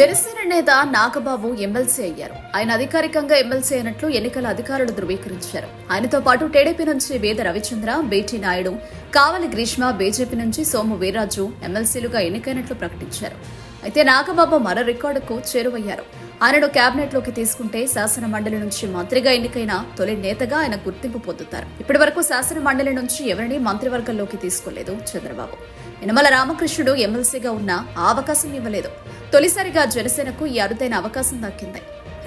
జనసేన నేత నాగబాబు ఎమ్మెల్సీ అయ్యారు. ఆయన అధికారికంగా ఎమ్మెల్సీ అయినట్లు ఎన్నికల అధికారులు ధృవీకరించారు. ఆయనతో పాటు టీడీపీ నుంచి వేద రవిచంద్ర బేటీ నాయుడు కావలి గ్రీష్మ బీజేపీ నుంచి సోము వీర్రాజు ఎమ్మెల్సీలుగా ఎన్నికైనట్లు ప్రకటించారు. అయితే నాగబాబు మరో రికార్డుకు చేరువయ్యారు. ఆయనను కేబినెట్లోకి తీసుకుంటే శాసన మండలి నుంచి మంత్రిగా ఎన్నికైన తొలి నేతగా ఆయన గుర్తింపు పొందుతారు. ఇప్పటి వరకు శాసన మండలి నుంచి ఎవరిని మంత్రివర్గంలోకి తీసుకోలేదు చంద్రబాబు. యనమల రామకృష్ణుడు ఎమ్మెల్సీగా ఉన్న ఆ అవకాశం ఇవ్వలేదు. తొలిసారిగా జనసేనకు ఈ అరుదైన అవకాశం దక్కింది.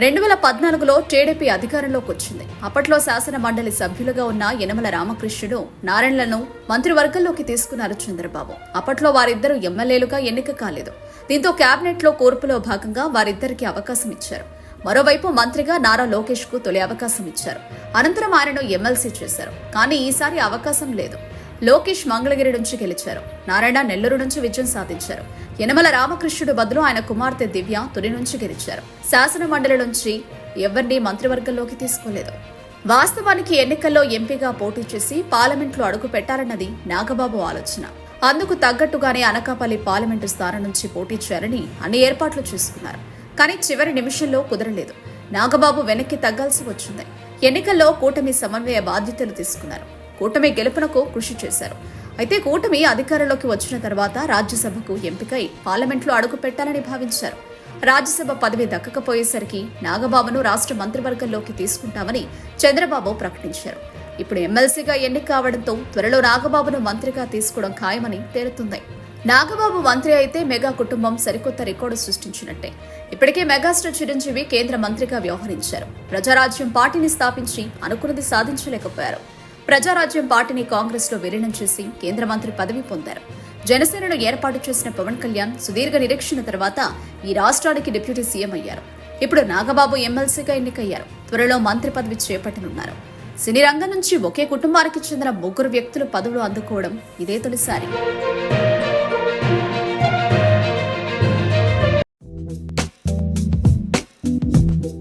రెండు వేల పద్నాలుగులో టీడీపీ అధికారంలోకి వచ్చింది. అప్పట్లో శాసన మండలి సభ్యులుగా ఉన్న యనమల రామకృష్ణుడు నారాయణలను మంత్రివర్గంలోకి తీసుకున్నారు చంద్రబాబు. అప్పట్లో వారిద్దరూ ఎమ్మెల్యేలుగా ఎన్నిక కాలేదు. దీంతో కేబినెట్లో కూర్పులో భాగంగా వారిద్దరికీ అవకాశం ఇచ్చారు. మరోవైపు మంత్రిగా నారా లోకేష్కు తొలి అవకాశం ఇచ్చారు. అనంతరం ఆయనను ఎమ్మెల్సీ చేశారు. కానీ ఈసారి అవకాశం లేదు. లోకేష్ మంగళగిరి నుంచి గెలిచారు. నారాయణ నెల్లూరు నుంచి విజయం సాధించారు. యనమల రామకృష్ణుడు బదులు ఆయన కుమార్తె దివ్య తుని నుంచి గెలిచారు. శాసన మండలి నుంచి ఎవరిని మంత్రివర్గంలోకి తీసుకోలేదు. వాస్తవానికి ఎన్నికల్లో ఎంపీగా పోటీ చేసి పార్లమెంట్లో అడుగు పెట్టాలన్నది నాగబాబు ఆలోచన. అందుకు తగ్గట్టుగానే అనకాపల్లి పార్లమెంటు స్థానం నుంచి పోటీ చేయాలని అన్ని ఏర్పాట్లు చేసుకున్నారు. కానీ చివరి నిమిషంలో కుదరలేదు. నాగబాబు వెనక్కి తగ్గాల్సి వచ్చింది. ఎన్నికల్లో కూటమి సమన్వయ బాధ్యతలు తీసుకున్నారు. కూటమి గెలుపునకు కృషి చేశారు. అయితే కూటమి అధికారంలోకి వచ్చిన తర్వాత రాజ్యసభకు ఎంపికై పార్లమెంట్లో అడుగు పెట్టాలని భావించారు. రాజ్యసభ పదవి దక్కకపోయేసరికి నాగబాబును రాష్ట్ర మంత్రివర్గంలోకి తీసుకుంటామని చంద్రబాబు ప్రకటించారు. ఇప్పుడు ఎమ్మెల్సీగా ఎన్నిక కావడంతో త్వరలో నాగబాబును మంత్రిగా తీసుకోవడం ఖాయమని తేలుతుంది. నాగబాబు మంత్రి అయితే మెగా కుటుంబం సరికొత్త రికార్డు సృష్టించినట్టే. ఇప్పటికే మెగాస్టార్ చిరంజీవి కేంద్ర మంత్రిగా వ్యవహరించారు. ప్రజారాజ్యం పార్టీని స్థాపించి అనుకున్నది సాధించలేకపోయారు. ప్రజారాజ్యం పార్టీని కాంగ్రెస్లో విలీనం చేసి కేంద్ర మంత్రి పదవి పొందారు. జనసేనను ఏర్పాటు చేసిన పవన్ కళ్యాణ్ సుదీర్ఘ నిరీక్షణ తర్వాత ఈ రాష్ట్రానికి డిప్యూటీ సీఎం అయ్యారు. ఇప్పుడు నాగబాబు ఎమ్మెల్సీగా ఎన్నికయ్యారు. త్వరలో మంత్రి పదవి చేపట్టనున్నారు. సినీ రంగం నుంచి ఒకే కుటుంబానికి చెందిన ముగ్గురు వ్యక్తులు పదవులు అందుకోవడం ఇదే తొలిసారి.